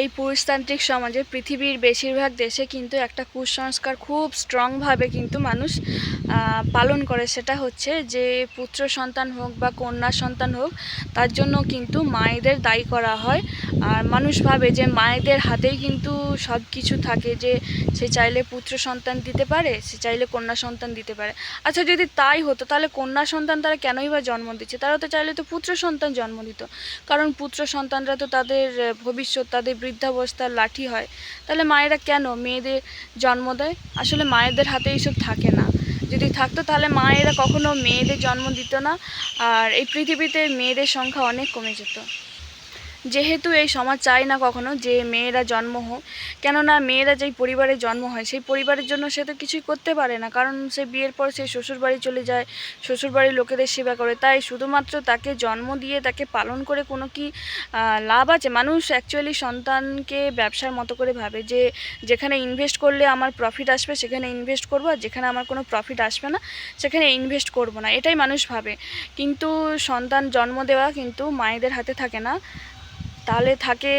এই পুরুষতান্ত্রিক সমাজে পৃথিবীর বেশিরভাগ দেশে কিন্তু একটা কুসংস্কার খুব স্ট্রংভাবে কিন্তু মানুষ পালন করে। সেটা হচ্ছে যে পুত্র সন্তান হোক বা কন্যা সন্তান হোক, তার জন্য কিন্তু মায়েদের দায়ী করা হয়। আর মানুষ ভাবে যে মায়েদের হাতেই কিন্তু সব কিছু থাকে যে সে চাইলে পুত্র সন্তান দিতে পারে, সে চাইলে কন্যা সন্তান দিতে পারে। আচ্ছা যদি তাই হতো, তাহলে কন্যা সন্তান তারা কেনই বা জন্ম দিচ্ছে? তারা তো চাইলে তো পুত্র সন্তান জন্ম দিত। কারণ পুত্র সন্তানরা তো তাদের ভবিষ্যৎ, তাদের বৃদ্ধাবস্থার লাঠি হয়, তাহলে মায়েরা কেন? মেয়েদের জন্ম দেয়? আসলে মায়েদের হাতে এইসব থাকে না। যদি থাকতো তাহলে মায়েরা কখনো মেয়েদের জন্ম দিত না, আর এই পৃথিবীতে মেয়েদের সংখ্যা অনেক কমে যেত। যেহেতু এই সমাজ চায় না কখনো যে মেয়েরা জন্ম হোক, কেননা মেয়েরা যেই পরিবারে জন্ম হয়, সেই পরিবারের জন্য সে তো কিছুই করতে পারে না। কারণ সে বিয়ের পর সে শ্বশুরবাড়ি চলে যায়, শ্বশুরবাড়ির লোকেদের সেবা করে। তাই শুধুমাত্র তাকে জন্ম দিয়ে তাকে পালন করে কোনো কি লাভ আছে? মানুষ অ্যাকচুয়ালি সন্তানকে ব্যবসার মতো করে ভাবে যে, যেখানে ইনভেস্ট করলে আমার প্রফিট আসবে, সেখানে ইনভেস্ট করব, আর যেখানে আমার কোনো প্রফিট আসবে না, সেখানে ইনভেস্ট করব না। এটাই মানুষ ভাবে। কিন্তু সন্তান জন্ম দেওয়া কিন্তু মায়েদের হাতে থাকে না। তাহলে থাকে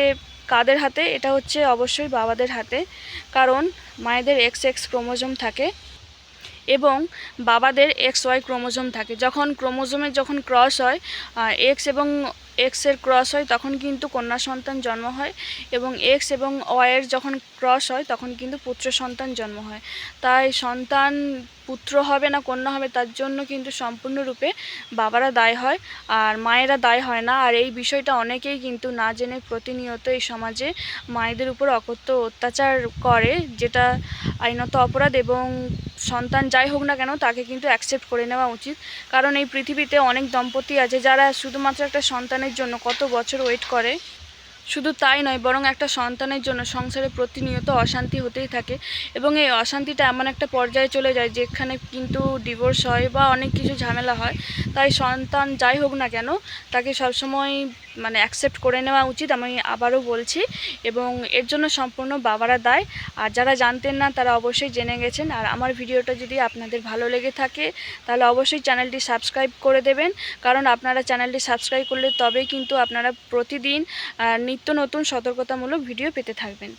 কাদের হাতে? এটা হচ্ছে অবশ্যই বাবাদের হাতে, কারণ মায়েদের এক্স এক্স ক্রোমোজোম থাকে এবং বাবাদের এক্স ওয়াই ক্রোমোজোম থাকে। যখন ক্রোমোজোমের যখন ক্রস হয় এক্স এবং এক্সের ক্রস হয়, তখন কিন্তু কন্যা সন্তান জন্ম হয় এবং এক্স এবং ওয়াইয়ের যখন ক্রস হয়, তখন কিন্তু পুত্র সন্তান জন্ম হয়। তাই সন্তান পুত্র হবে না, কন্যা হবে, তার জন্য কিন্তু সম্পূর্ণরূপে বাবারা দায় হয় আর মায়েরা দায় হয় না। আর এই বিষয়টা অনেকেই কিন্তু না জেনে প্রতিনিয়ত এই সমাজে মায়েদের উপর অকথ্য অত্যাচার করে, যেটা আইনত অপরাধ এবং সন্তান যাই হোক না কেন, তাকে কিন্তু অ্যাকসেপ্ট করে নেওয়া উচিত। কারণ এই পৃথিবীতে অনেক দম্পতি আছে যারা শুধুমাত্র একটা সন্তানের জন্য কত বছর ওয়েট করে। শুধু তাই নয়, বরং একটা সন্তানের জন্য সংসারে প্রতিনিয়ত অশান্তি হতেই থাকে এবং এই অশান্তিটা এমন একটা পর্যায়ে চলে যায় যেখানে কিন্তু ডিভোর্স হয় বা অনেক কিছু ঝামেলা হয়। তাই সন্তান যাই হোক না কেন, তাকে সবসময় মানে অ্যাকসেপ্ট করে নেওয়া উচিত, আমি আবারও বলছি। এবং এর জন্য সম্পূর্ণ বাবারা দায়। আর যারা জানতেন না, তারা অবশ্যই জেনে গেছেন। আর আমার ভিডিওটা যদি আপনাদের ভালো লেগে থাকে, তাহলে অবশ্যই চ্যানেলটি সাবস্ক্রাইব করে দেবেন। কারণ আপনারা চ্যানেলটি সাবস্ক্রাইব করলে তবেই কিন্তু আপনারা প্রতিদিন নিত্য নতুন সতর্কতামূলক ভিডিও পেতে থাকবেন।